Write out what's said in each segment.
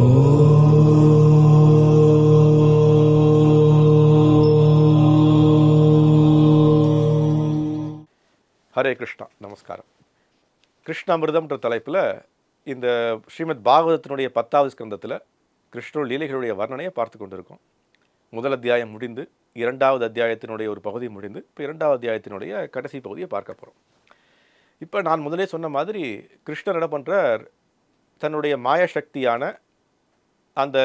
ஹரே கிருஷ்ணா நமஸ்காரம். கிருஷ்ணாமிர்தம்ன்ற தலைப்பில் இந்த ஸ்ரீமத் பாகவதத்தினுடைய பத்தாவது ஸ்கந்தத்தில் கிருஷ்ண லீலைகளுடைய வர்ணனையை பார்த்து கொண்டிருக்கோம். முதல் அத்தியாயம் முடிந்து இரண்டாவது அத்தியாயத்தினுடைய ஒரு பகுதி முடிந்து இப்போ இரண்டாவது அத்தியாயத்தினுடைய கடைசி பகுதியை பார்க்க போகிறோம் இப்போ நான் முதலே சொன்ன மாதிரி கிருஷ்ணர் என்ன பண்ணுறார் தன்னுடைய மாய சக்தியான அந்த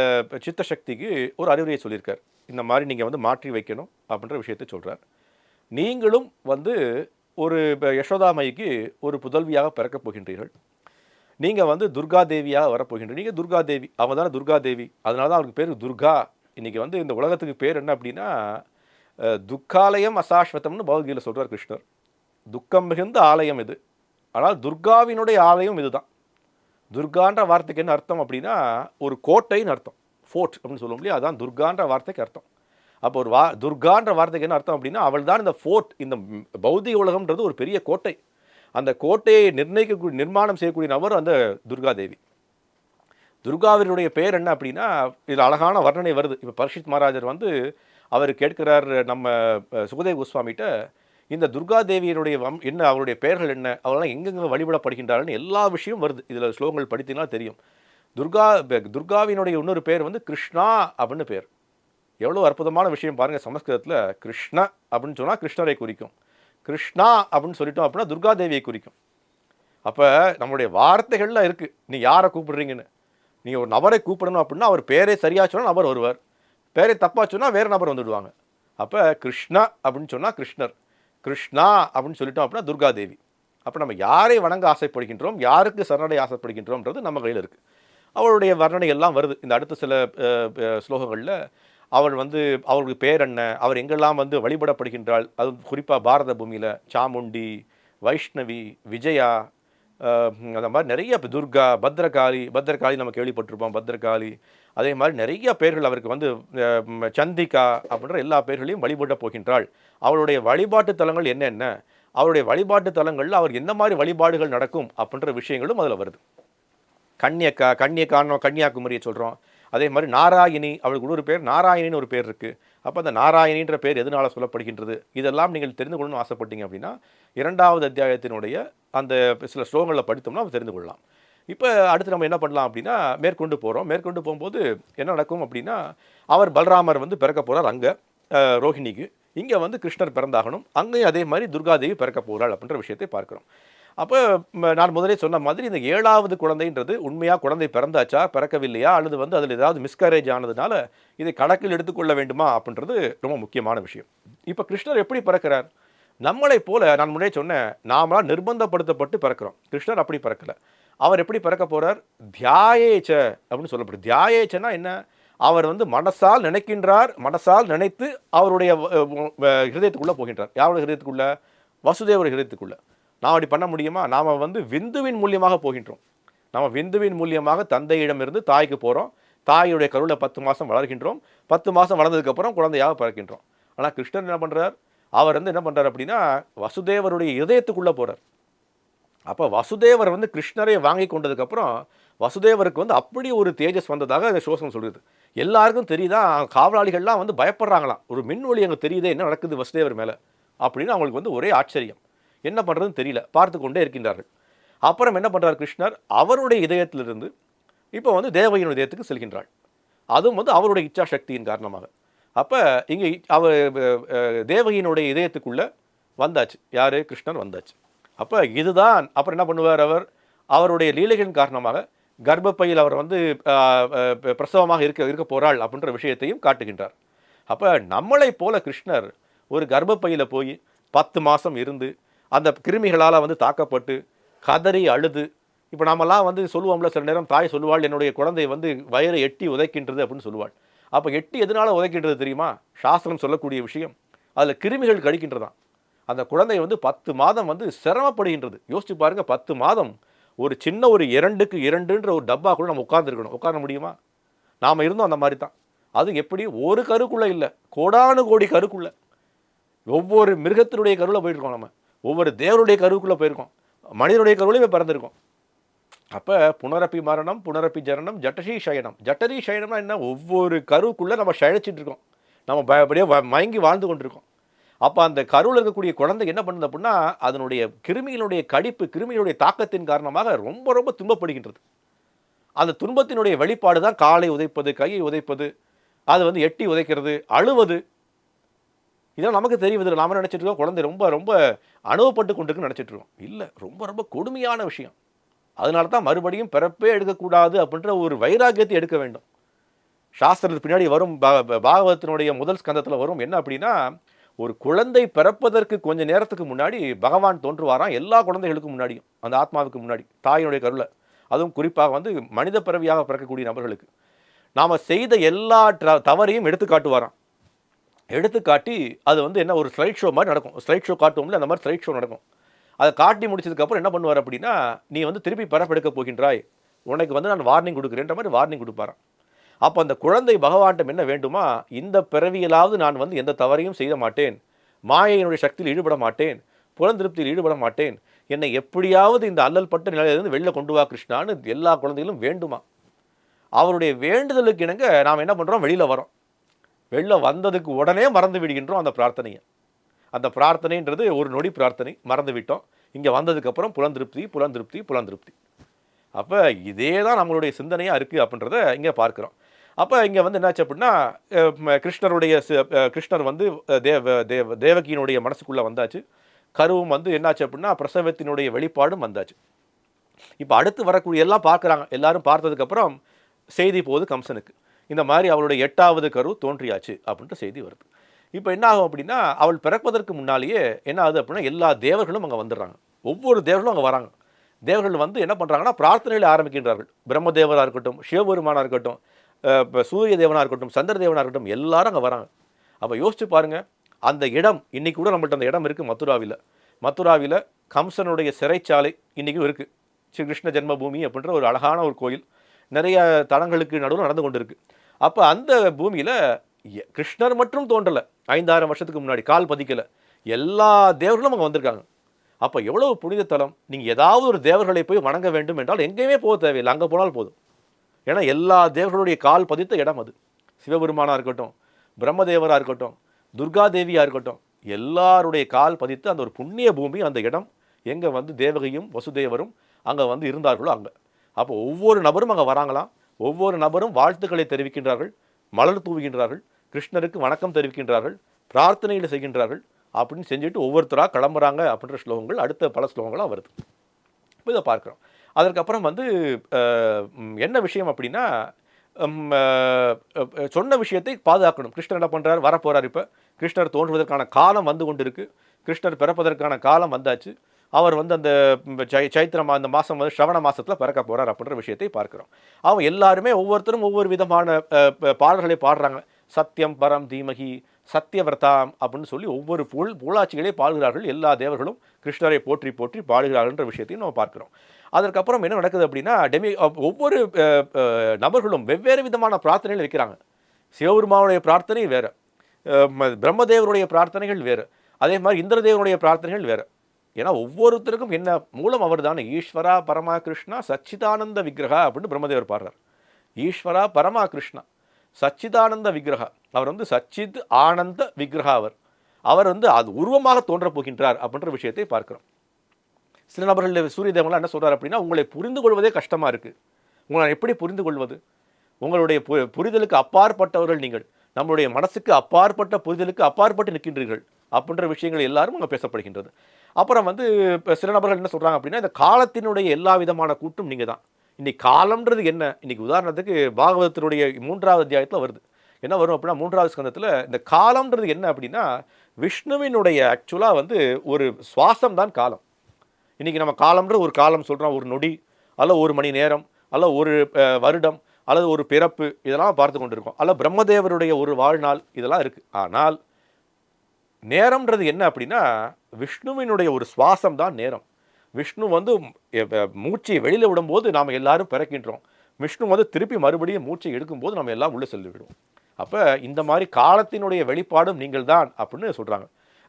சித்த சக்திக்கு ஒரு அறிவுரையை சொல்லியிருக்கார். இந்த மாதிரி நீங்கள் வந்து மாற்றி வைக்கணும் அப்படின்ற விஷயத்தை சொல்கிறார் நீங்களும் வந்து ஒரு யசோதாமைக்கு ஒரு புதல்வியாக பிறக்கப் போகின்றீர்கள். நீங்கள் வந்து துர்கா தேவியாக வரப்போகின்றீர்கள். நீங்கள் துர்கா தேவி அவங்க தானே துர்கா தேவி. அதனால தான் அவருக்கு பேர் துர்கா. இன்றைக்கி வந்து இந்த உலகத்துக்கு பேர் என்ன அப்படின்னா துக்காலயம் அசாஸ்வதம்னு பகவத்கீதையில் சொல்கிறார் கிருஷ்ணர். துக்கம் மிகுந்த ஆலயம் இது. ஆனால் துர்காவினுடைய ஆலயம் இதுதான். துர்கான்ற வார்த்தைக்கு என்ன அர்த்தம் அப்படின்னா ஒரு கோட்டைன்னு அர்த்தம். ஃபோர்ட் அப்படின்னு சொல்லுவோம் இல்லையா? அதான் துர்கான்ற வார்த்தைக்கு அர்த்தம். அப்போ ஒரு வா துர்கான்ற வார்த்தைக்கு என்ன அர்த்தம் அப்படின்னா அவள் தான் இந்த ஃபோர்ட் இந்த ம், பௌதிக உலகம்ன்றது ஒரு பெரிய கோட்டை. அந்த கோட்டையை நிர்ணயிக்கக்கூடிய நிர்மாணம் செய்யக்கூடிய நபர் அந்த துர்காதேவி துர்காவினுடைய பெயர் என்ன அப்படின்னா இதில் அழகான வர்ணனை வருது. இப்போ பரிஷித் மகாராஜர் வந்து அவர் கேட்கிறார் நம்ம சுகதேவ் கோஸ்வாமிகிட்ட இந்த துர்கா தேவியினுடைய வம் என்ன அவருடைய பெயர்கள் என்ன அவரெல்லாம் எங்கெங்கே வழிபடப்படுகின்றாருன்னு எல்லா விஷயமும் வருது. இதில் ஸ்லோகங்கள் படித்தீங்கன்னா தெரியும். துர்கா துர்காவினுடைய இன்னொரு பேர் வந்து கிருஷ்ணா அப்படின்னு பேர். எவ்வளோ அற்புதமான விஷயம் பாருங்கள் சமஸ்கிருதத்தில். கிருஷ்ண அப்படின்னு சொன்னால் கிருஷ்ணரை குறிக்கும். கிருஷ்ணா அப்படின்னு சொல்லிட்டோம் அப்படின்னா துர்காதேவியை குறிக்கும். அப்போ நம்முடைய வார்த்தைகளில் இருக்குது நீ யாரை கூப்பிடுறீங்கன்னு. நீங்கள் ஒரு நபரை கூப்பிடணும் அப்படின்னா அவர் பேரே சரியாக சொன்னால் நபர் வருவார். பேரே தப்பாக சொன்னால் வேறு நபர் வந்துடுவாங்க. அப்போ கிருஷ்ணா அப்படின்னு சொன்னால் கிருஷ்ணர். கிருஷ்ணா அப்படின்னு சொல்லிட்டோம் அப்படின்னா துர்காதேவி அப்போ நம்ம யாரை வணங்க ஆசைப்படுகின்றோம் யாருக்கு சரணடை ஆசைப்படுகின்றோம்ன்றது நம்ம கையில் இருக்குது அவளுடைய வர்ணனை எல்லாம் வருது. இந்த அடுத்த சில ஸ்லோகங்களில் அவள் வந்து அவளுக்கு பேர் என்ன அவர் எங்கெல்லாம் வந்து வழிபடப்படுகின்றாள் அது குறிப்பாக பாரத பூமியில் சாமுண்டி வைஷ்ணவி விஜயா அந்த மாதிரி நிறைய இப்போ துர்கா பத்ரகாளி பத்ரகாளி நம்ம கேள்விப்பட்டிருப்போம் பத்ரகாளி அதே மாதிரி நிறைய பேர்கள் அவருக்கு வந்து சந்திகா அப்படின்ற எல்லா பேர்களையும் வழிபட போகின்றாள். அவளுடைய வழிபாட்டு தலங்கள் என்னென்ன? அவருடைய வழிபாட்டு தலங்களில் அவர் என்ன மாதிரி வழிபாடுகள் நடக்கும் அப்படின்ற விஷயங்களும் அதில் வருது. கன்னியக்கா கன்னியக்கான்னு கன்னியாகுமரியை சொல்கிறோம் அதே மாதிரி நாராயணி அவளுக்கு ஒரு பேர் நாராயணின்னு ஒரு பேர் இருக்குது அப்போ அந்த நாராயணின்ற பேர் எதனால் சொல்லப்படுகின்றது? இதெல்லாம் நீங்கள் தெரிந்து கொள்ளணும்னு ஆசைப்பட்டீங்க அப்படின்னா இரண்டாவது அத்தியாயத்தினுடைய அந்த சில ஸ்லோகங்களில் படித்தோம்னா அவர் தெரிந்து கொள்ளலாம். இப்போ அடுத்து நம்ம என்ன பண்ணலாம் அப்படின்னா மேற்கொண்டு போகிறோம் மேற்கொண்டு போகும்போது என்ன நடக்கும் அப்படின்னா அவர் பலராமர் வந்து பிறக்க போகிறார் அங்கே ரோஹிணிக்கு. இங்கே வந்து கிருஷ்ணர் பிறந்தாகணும். அங்கேயும் அதே மாதிரி துர்காதேவி பிறக்க போகிறாள் அப்படின்ற விஷயத்தை பார்க்குறோம். அப்போ நான் முதலே சொன்ன மாதிரி இந்த ஏழாவது குழந்தைன்றது உண்மையாக குழந்தை பிறந்தாச்சா பிறக்கவில்லையா அல்லது வந்து அதில் ஏதாவது மிஸ்கரேஜ் ஆனதுனால இதை கணக்கில் எடுத்துக்கொள்ள வேண்டுமா அப்படின்றது ரொம்ப முக்கியமான விஷயம். இப்போ கிருஷ்ணர் எப்படி பிறக்கிறார்? நம்மளை போல நான் முன்னே சொன்னேன் நாமளாக நிர்பந்தப்படுத்தப்பட்டு பிறக்கிறோம். கிருஷ்ணர் அப்படி பிறக்கல. அவர் எப்படி பிறக்க போகிறார் தியாயேச்ச அப்படின்னு சொல்லப்படுது. தியாயேச்சனா என்ன? அவர் வந்து மனசால் நினைக்கின்றார் மனசால் நினைத்து அவருடைய ஹிரதயத்துக்குள்ளே போகின்றார். யாருடைய ஹிரதயத்துக்குள்ளே? வசுதேவர் ஹிருதயத்துக்குள்ள. நாம் அப்படி பண்ண முடியுமா? நாம் வந்து விந்துவின் மூலியமாக போகின்றோம். நம்ம விந்துவின் மூலியமாக தந்தையிடமிருந்து தாய்க்கு போகிறோம் தாயுடைய கருவில் பத்து மாதம் வளர்கின்றோம். பத்து மாதம் வளர்ந்ததுக்கப்புறம் குழந்தையாக பிறக்கின்றோம். ஆனால் கிருஷ்ணர் என்ன பண்ணுறார் அவர் வந்து என்ன பண்ணுறார் அப்படின்னா வசுதேவருடைய இதயத்துக்குள்ளே போகிறார் அப்போ வசுதேவர் வந்து கிருஷ்ணரை வாங்கி கொண்டதுக்கப்புறம் வசுதேவருக்கு வந்து அப்படி ஒரு தேஜஸ் வந்ததாக இந்த சோசனம் சொல்லுது. எல்லாருக்கும் தெரியுதா? காவலாளிகள்லாம் வந்து பயப்படுறாங்களாம். ஒரு மின்வொலி அங்கே தெரியுதே என்ன நடக்குது வசுதேவர் மேலே? அப்படின்னு அவங்களுக்கு வந்து ஒரே ஆச்சரியம். என்ன பண்ணுறதுன்னு தெரியல. பார்த்து கொண்டே இருக்கின்றார்கள். அப்புறம் என்ன பண்ணுறார் கிருஷ்ணர்? அவருடைய இதயத்திலிருந்து இப்போ வந்து தேவகியின் இதயத்துக்கு செல்கின்றாள். அதுவும் வந்து அவருடைய இச்சா சக்தியின் காரணமாக. அப்போ இங்கே அவர் தேவகியினுடைய இதயத்துக்குள்ளே வந்தாச்சு. யார்? கிருஷ்ணர் வந்தாச்சு. அப்போ இதுதான் அப்புறம் என்ன பண்ணுவார் அவர்? அவருடைய லீலைகளின் காரணமாக கர்ப்பப்பையில் அவர் வந்து பிரசவமாக இருக்க இருக்க போகிறாள் அப்படின்ற விஷயத்தையும் காட்டுகின்றார். அப்போ நம்மளை போல கிருஷ்ணர் ஒரு கர்ப்பப்பையில் போய் பத்து மாதம் இருந்து அந்த கிருமிகளால் வந்து தாக்கப்பட்டு கதறி அழுது இப்போ நாமெல்லாம் வந்து சொல்லுவோம்ல சில நேரம் தாய் சொல்லுவாள் என்னுடைய குழந்தை வந்து வயிறு எட்டி உதைக்கின்றது அப்படின்னு சொல்லுவாள். அப்போ எட்டி எதனால உதைக்கின்றது தெரியுமா? சாஸ்திரம் சொல்லக்கூடிய விஷயம். அதில் கிருமிகள் கழிக்கின்றதான் அந்த குழந்தை வந்து பத்து மாதம் வந்து சிரமப்படுகின்றது. யோசிச்சு பாருங்க பத்து மாதம். ஒரு சின்ன ஒரு இரண்டுக்கு இரண்டுன்ற ஒரு டப்பாக்குள்ள நம்ம உட்காந்துருக்கணும் உட்கார முடியுமா? நாம் இருந்தோம் அந்த மாதிரி தான். அது எப்படி? ஒரு கருக்குள்ளே இல்லை. கோடானு கோடி கருக்குள்ளே. ஒவ்வொரு மிருகத்தினுடைய கருவில் போயிருக்கோம் நம்ம. ஒவ்வொரு தேவருடைய கருவுக்குள்ளே போயிருக்கோம். மனிதனுடைய கருவிலையுமே பிறந்திருக்கோம். அப்போ புனரப்பி மரணம் புனரப்பி ஜனனம் ஜட்டரி சயனம். ஜட்டரி சயனம்னா என்ன? ஒவ்வொரு கருவுக்குள்ளே நம்ம சயனிச்சிட்டு இருக்கோம். நம்ம ப- அப்படியே மயங்கி வாழ்ந்து கொண்டிருக்கோம். அப்போ அந்த கருவில் இருக்கக்கூடிய குழந்தை என்ன பண்ணுது அப்படின்னா அதனுடைய கிருமியினுடைய கடிப்பு கிருமியினுடைய தாக்கத்தின் காரணமாக ரொம்ப ரொம்ப துன்பப்படுகின்றது. அந்த துன்பத்தினுடைய வெளிப்பாடு தான் காலை உதைப்பது கையை உதைப்பது அது வந்து எட்டி உதைக்கிறது அழுவது. இதெல்லாம் நமக்கு தெரியுது. நாம நினச்சிட்டு இருக்கோம்? குழந்தை ரொம்ப ரொம்ப அனுபவப்பட்டு கொண்டிருக்குன்னு நினைச்சிட்டு இருக்கோம். இல்லை ரொம்ப ரொம்ப கொடுமையான விஷயம். அதனால தான் மறுபடியும் பிறப்பே எடுக்கக்கூடாது அப்படின்ற ஒரு வைராக்கியத்தை எடுக்க வேண்டும். சாஸ்திரத்துக்கு பின்னாடி வரும் பாகவதத்தினுடைய முதல் ஸ்கந்தத்தில் வரும். என்ன அப்படின்னா ஒரு குழந்தை பிறப்பதற்கு கொஞ்ச நேரத்துக்கு முன்னாடி பகவான் தோன்றுவாராம் எல்லா குழந்தைகளுக்கும் முன்னாடியும் அந்த ஆத்மாவுக்கு முன்னாடி தாயினுடைய கருவில் அதுவும் குறிப்பாக வந்து மனித பிறவியாக பிறக்கக்கூடிய நபர்களுக்கு. நாம் செய்த எல்லா ட்ர- தவறையும் எடுத்து காட்டுவாராம். எடுத்து காட்டி அது வந்து என்ன ஒரு ஸ்லைட் ஷோ மாதிரி நடக்கும். ஸ்லைட் ஷோ காட்டுவோம்ல அந்த மாதிரி ஸ்லைட் ஷோ நடக்கும். அதை காட்டி முடிச்சதுக்கப்புறம் என்ன பண்ணுவார் அப்படின்னா நீ வந்து திருப்பி பிறப்பெடுக்க போகின்றாய். உனக்கு வந்து நான் வார்னிங் கொடுக்குறேன்ற மாதிரி வார்னிங் கொடுப்பாரான் அப்போ அந்த குழந்தை பகவான்கிட்ட என்ன வேண்டுமா? இந்த பிறவியிலாவது நான் வந்து எந்த தவறையும் செய்ய மாட்டேன். மாயையினுடைய சக்தியில் ஈடுபட மாட்டேன். புலந்திருப்தியில் ஈடுபட மாட்டேன். என்னை எப்படியாவது இந்த அல்லல்பட்ட நிலையிலிருந்து வெளில கொண்டு வா கிருஷ்ணான்னு எல்லா குழந்தைகளும் வேண்டுமா? அவருடைய வேண்டுதலுக்கு இணங்க நாம் என்ன பண்ணுறோம் வெளியில் வரோம் வெளில வந்ததுக்கு உடனே மறந்து விடுகின்றோம் அந்த பிரார்த்தனையை. அந்த பிரார்த்தனைன்றது ஒரு நொடி பிரார்த்தனை. மறந்து விட்டோம். இங்கே வந்ததுக்கப்புறம் புலந்திருப்தி புலந்திருப்தி புலந்திருப்தி அப்போ இதே தான் நம்மளுடைய சிந்தனையாக இருக்குது அப்படின்றத இங்கே பார்க்குறோம். அப்போ இங்கே வந்து என்னாச்சு அப்படின்னா கிருஷ்ணருடைய கிருஷ்ணர் வந்து தேவ தேவ தேவகியினுடைய மனசுக்குள்ளே வந்தாச்சு. கருவும் வந்து என்னாச்சு அப்படின்னா பிரசவத்தினுடைய வெளிப்பாடும் வந்தாச்சு. இப்போ அடுத்து வரக்கூடிய எல்லாம் பார்க்குறாங்க எல்லாரும் பார்த்ததுக்கப்புறம் செய்தி போகுது கம்சனுக்கு. இந்த மாதிரி அவளுடைய எட்டாவது கரு தோன்றியாச்சு அப்படின்ட்டு செய்தி வருது. இப்போ என்ன ஆகும் அப்படின்னா அவள் பிறப்பதற்கு முன்னாலேயே என்ன ஆகுது அப்படின்னா எல்லா தேவர்களும் அங்கே வந்துடுறாங்க. ஒவ்வொரு தேவர்களும் அங்கே வராங்க. தேவர்கள் வந்து என்ன பண்ணுறாங்கன்னா பிரார்த்தனையில் ஆரம்பிக்கின்றார்கள். பிரம்மதேவராக இருக்கட்டும் சிவபெருமானாக இருக்கட்டும் இப்போ சூரிய தேவனாக இருக்கட்டும் சந்திர தேவனாக இருக்கட்டும் எல்லாரும் அங்கே வராங்க. அப்போ யோசிச்சு பாருங்க அந்த இடம் இன்றைக்கி கூட நம்மள்ட்ட அந்த இடம் இருக்குது மதுராவில். மதுராவில் கம்சனுடைய சிறைச்சாலை இன்றைக்கும் இருக்குது ஸ்ரீ கிருஷ்ண ஜென்மபூமி அப்படின்ற ஒரு அழகான ஒரு கோயில். நிறைய தலங்களுக்கு நடுவில் நடந்து கொண்டு இருக்குது அப்போ அந்த பூமியில் கிருஷ்ணர் மட்டும் தோன்றலை. ஐந்தாயிரம் வருஷத்துக்கு முன்னாடி கால் பதிக்கலை. எல்லா தேவர்களும் அங்கே வந்திருக்காங்க. அப்போ எவ்வளோ புனித தலம்? நீங்கள் ஏதாவது ஒரு தேவர்களை போய் வணங்க வேண்டும் என்றால் எங்கேயுமே போக தேவையில்லை. அங்கே போனால் போதும். ஏன்னா எல்லா தேவர்களுடைய கால் பதித்த இடம் அது. சிவபெருமானாக இருக்கட்டும் பிரம்மதேவராக இருக்கட்டும் துர்கா தேவியாக இருக்கட்டும் எல்லாருடைய கால் பதித்த அந்த ஒரு புண்ணிய பூமி அந்த இடம். எங்கே வந்து தேவகையும் வசுதேவரும் அங்கே வந்து இருந்தார்களோ அங்கே. அப்போ ஒவ்வொரு நபரும் அங்கே வராங்களாம் ஒவ்வொரு நபரும் வாழ்த்துக்களை தெரிவிக்கின்றார்கள் மலர் தூவுகின்றார்கள் கிருஷ்ணருக்கு வணக்கம் தெரிவிக்கின்றார்கள் பிரார்த்தனைகளை செய்கின்றார்கள் அப்படின்னு செஞ்சுட்டு ஒவ்வொருத்தராக கிளம்புறாங்க அப்படின்ற ஸ்லோகங்கள் அடுத்த பல ஸ்லோகங்களாக வருது. இப்போ இதை பார்க்குறோம். அதற்கப்புறம் வந்து என்ன விஷயம் அப்படின்னா சொன்ன விஷயத்தை பாதுகாக்கணும். கிருஷ்ணர் என்ன பண்ணுறாரு வரப்போறார் இப்போ. கிருஷ்ணர் தோன்றுவதற்கான காலம் வந்து கொண்டு இருக்குது கிருஷ்ணர் பிறப்பதற்கான காலம் வந்தாச்சு. அவர் வந்து அந்த சை சைத்திர மா அந்த மாதம் வந்து ஸ்ரவண மாதத்தில் பிறக்க போறார் அப்படின்ற விஷயத்தை பார்க்குறோம். அவன் எல்லாருமே ஒவ்வொருத்தரும் ஒவ்வொரு விதமான பாடல்களை பாடுறாங்க. சத்தியம் பரம் தீமகி சத்தியவர்த்தாம் அப்படின்னு சொல்லி ஒவ்வொரு புல் புலாட்சிகளே பாடுகிறார்கள். எல்லா தேவர்களும் கிருஷ்ணரை போற்றி போற்றி பாடுகிறார்கள்ன்ற விஷயத்தையும் நம்ம பார்க்குறோம். அதற்கப்புறம் என்ன நடக்குது அப்படின்னா டெமி ஒவ்வொரு நபர்களும் வெவ்வேறு விதமான பிரார்த்தனைகள் வைக்கிறாங்க சிவபெருமானுடைய பிரார்த்தனை வேறு. பிரம்மதேவருடைய பிரார்த்தனைகள் வேறு. அதே மாதிரி இந்திரதேவனுடைய பிரார்த்தனைகள் வேறு. ஏன்னா ஒவ்வொருத்தருக்கும் என்ன மூலம் அவர் தானே ஈஸ்வரா பரமா கிருஷ்ணா சச்சிதானந்த விக்கிரகா அப்படின்னு பிரம்மதேவர் பாடுறார். ஈஸ்வரா பரமா கிருஷ்ணா சச்சிதானந்த விக்கிரகா. அவர் வந்து சச்சித் ஆனந்த விக்கிரகா அவர். அவர் வந்து அது உருவமாக தோன்றப் போகின்றார் அப்படின்ற விஷயத்தை பார்க்கிறோம். சில நபர்கள் சூரிய தேவன்லாம் என்ன சொல்கிறார் அப்படின்னா உங்களை புரிந்து கொள்வதே கஷ்டமாக இருக்குது உங்களை நான் எப்படி புரிந்து கொள்வது உங்களுடைய பு- புரிதலுக்கு அப்பாற்பட்டவர்கள் நீங்கள். நம்மளுடைய மனசுக்கு அப்பாற்பட்ட புரிதலுக்கு அப்பாற்பட்டு நிற்கின்றீர்கள். அப்படின்ற விஷயங்கள் எல்லாரும் அங்கே பேசப்படுகின்றது. அப்புறம் வந்து இப்போ சில நபர்கள் என்ன சொல்கிறாங்க அப்படின்னா இந்த காலத்தினுடைய எல்லா விதமான கூட்டும் நீங்கள் தான். இன்றைக்கி காலம்ன்றது என்ன? இன்னைக்கு உதாரணத்துக்கு பாகவதத்தினுடைய மூன்றாவது அத்தியாயத்தில் வருது. என்ன வரும் அப்படின்னா மூன்றாவது ஸ்கந்தத்தில் இந்த காலம்ன்றது என்ன அப்படின்னா விஷ்ணுவினுடைய ஆக்சுவலாக வந்து ஒரு சுவாசம் தான் காலம். இன்றைக்கி நம்ம காலம்ன்ற ஒரு காலம் சொல்கிறோம் ஒரு நொடி அல்ல ஒரு மணி நேரம் அல்ல ஒரு வருடம் அல்லது ஒரு பிறப்பு இதெல்லாம் பார்த்து கொண்டிருக்கோம். அல்ல பிரம்மதேவருடைய ஒரு வாழ்நாள் இதெல்லாம் இருக்குது ஆனால் நேரம்ன்றது என்ன அப்படின்னா விஷ்ணுவினுடைய ஒரு சுவாசம் தான் நேரம். விஷ்ணு வந்து மூச்சை வெளியில் விடும்போது நாம் எல்லாரும் பிறக்கின்றோம். விஷ்ணு வந்து திருப்பி மறுபடியும் மூச்சை எடுக்கும்போது நம்ம எல்லாம் உள்ளே சென்று அப்போ இந்த மாதிரி காலத்தினுடைய வெளிப்பாடும் நீங்கள் தான் அப்படின்னு சொல்கிறாங்க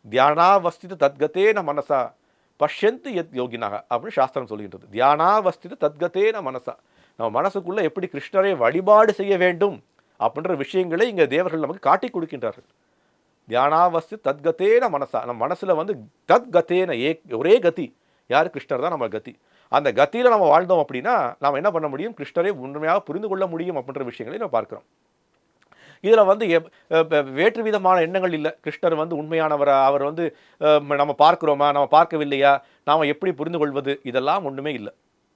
தியானாவஸ்தித தத்கத்தே நம் மனசா பஷ்யந்து எத் யோகினாக அப்படின்னு சாஸ்திரம் சொல்கின்றது. தியானாவஸ்தித தத்கத்தேன மனசா. நம்ம மனசுக்குள்ளே எப்படி கிருஷ்ணரை வழிபாடு செய்ய வேண்டும் அப்படின்ற விஷயங்களை இங்கே தேவர்கள் நமக்கு காட்டி கொடுக்கின்றார்கள். தியானாவஸ்து தத்கத்தேன மனசா. நம்ம மனசில் வந்து தத்கத்தேன ஏ ஒரே கதி. யார்? கிருஷ்ணர் தான் நம்ம கதி. அந்த கத்தியில் நம்ம வாழ்ந்தோம் அப்படின்னா நாம் என்ன பண்ண முடியும்? கிருஷ்ணரை உண்மையாக புரிந்து கொள்ள முடியும் அப்படின்ற விஷயங்களை நம்ம பார்க்குறோம். இதில் வந்து எப்- வேற்று விதமான எண்ணங்கள் இல்லை. கிருஷ்ணர் வந்து உண்மையானவரா? அவர் வந்து நம்ம பார்க்குறோமா? நம்ம பார்க்கவில்லையா? நாம் எப்படி புரிந்து கொள்வது? இதெல்லாம் ஒன்றுமே இல்லை.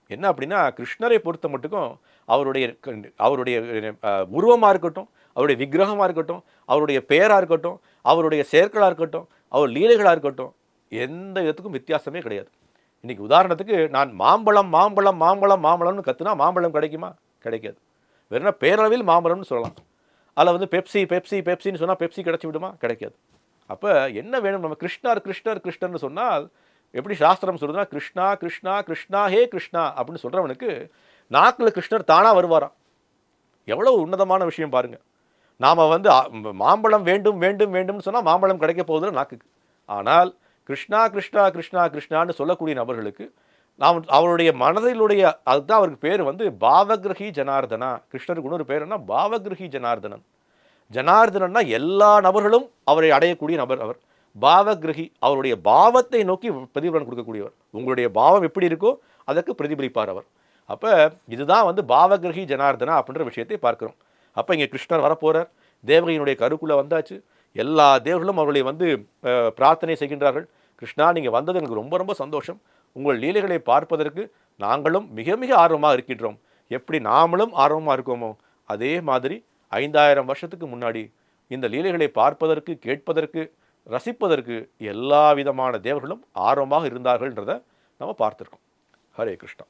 என்ன அப்படின்னா கிருஷ்ணரை பொறுத்த மட்டுக்கும் அவருடைய க- அவருடைய உருவமாக இருக்கட்டும் அவருடைய விக்கிரகமாக இருக்கட்டும் அவருடைய பெயராக இருக்கட்டும் அவருடைய செயற்களாக இருக்கட்டும் அவர் லீலைகளாக இருக்கட்டும் எந்த விதத்துக்கும் வித்தியாசமே கிடையாது. இன்றைக்கி உதாரணத்துக்கு நான் மாம்பழம் மாம்பழம் மாம்பழம் மாம்பழம்னு கற்றுனா மாம்பழம் கிடைக்குமா? கிடைக்காது. வெறும் பேரளவில் மாம்பழம்னு சொல்லலாம். அதில் வந்து பெப்சி பெப்சி பெப்சின்னு சொன்னால் பெப்சி கிடச்சி விடுமா? கிடைக்காது. அப்போ என்ன வேணும்? நம்ம கிருஷ்ணர் கிருஷ்ணர் கிருஷ்ணர்னு சொன்னால் எப்படி சாஸ்திரம் சொல்றதுன்னா கிருஷ்ணா கிருஷ்ணா கிருஷ்ணா ஹே கிருஷ்ணா அப்படின்னு சொல்கிறவனுக்கு நாக்கில் கிருஷ்ணர் தானாக வருவாராம். எவ்வளோ உன்னதமான விஷயம் பாருங்கள் நாம் வந்து மாம்பழம் வேண்டும் வேண்டும் வேண்டும்னு சொன்னால் மாம்பழம் கிடைக்க போகுதுன்னு நாக்குக்கு. ஆனால் கிருஷ்ணா கிருஷ்ணா கிருஷ்ணா கிருஷ்ணான்னு சொல்லக்கூடிய நபர்களுக்கு நாம் அவருடைய மனதிலுடைய அதுதான் அவருக்கு பேர் வந்து பாவகிரகி ஜனார்தனா. கிருஷ்ணருக்கு இன்னொரு பேர் என்ன? பாவகிரகி ஜனார்தனன். ஜனார்தனன்னா எல்லா நபர்களும் அவரை அடையக்கூடிய நபர் அவர். பாவகிரகி அவருடைய பாவத்தை நோக்கி பிரதிபலன் கொடுக்கக்கூடியவர். உங்களுடைய பாவம் எப்படி இருக்கோ அதற்கு பிரதிபலிப்பார் அவர். அப்போ இதுதான் வந்து பாவகிரகி ஜனார்தனா அப்படின்ற விஷயத்தை பார்க்குறோம். அப்போ இங்கே கிருஷ்ணர் வரப்போகிறார் தேவகையினுடைய கருக்குள்ளே வந்தாச்சு. எல்லா தேவர்களும் அவர்களை வந்து பிரார்த்தனை செய்கின்றார்கள். கிருஷ்ணா நீங்கள் வந்தது எனக்கு ரொம்ப ரொம்ப சந்தோஷம். உங்கள் லீலைகளை பார்ப்பதற்கு நாங்களும் மிக மிக ஆர்வமாக இருக்கின்றோம். எப்படி நாமளும் ஆர்வமாக இருக்கோமோ அதே மாதிரி ஐந்தாயிரம் வருஷத்துக்கு முன்னாடி இந்த லீலைகளை பார்ப்பதற்கு கேட்பதற்கு ரசிப்பதற்கு எல்லா விதமான தேவர்களும் ஆர்வமாக இருந்தார்கள்ன்றதை நம்ம பார்த்துருக்கோம். ஹரே கிருஷ்ணா.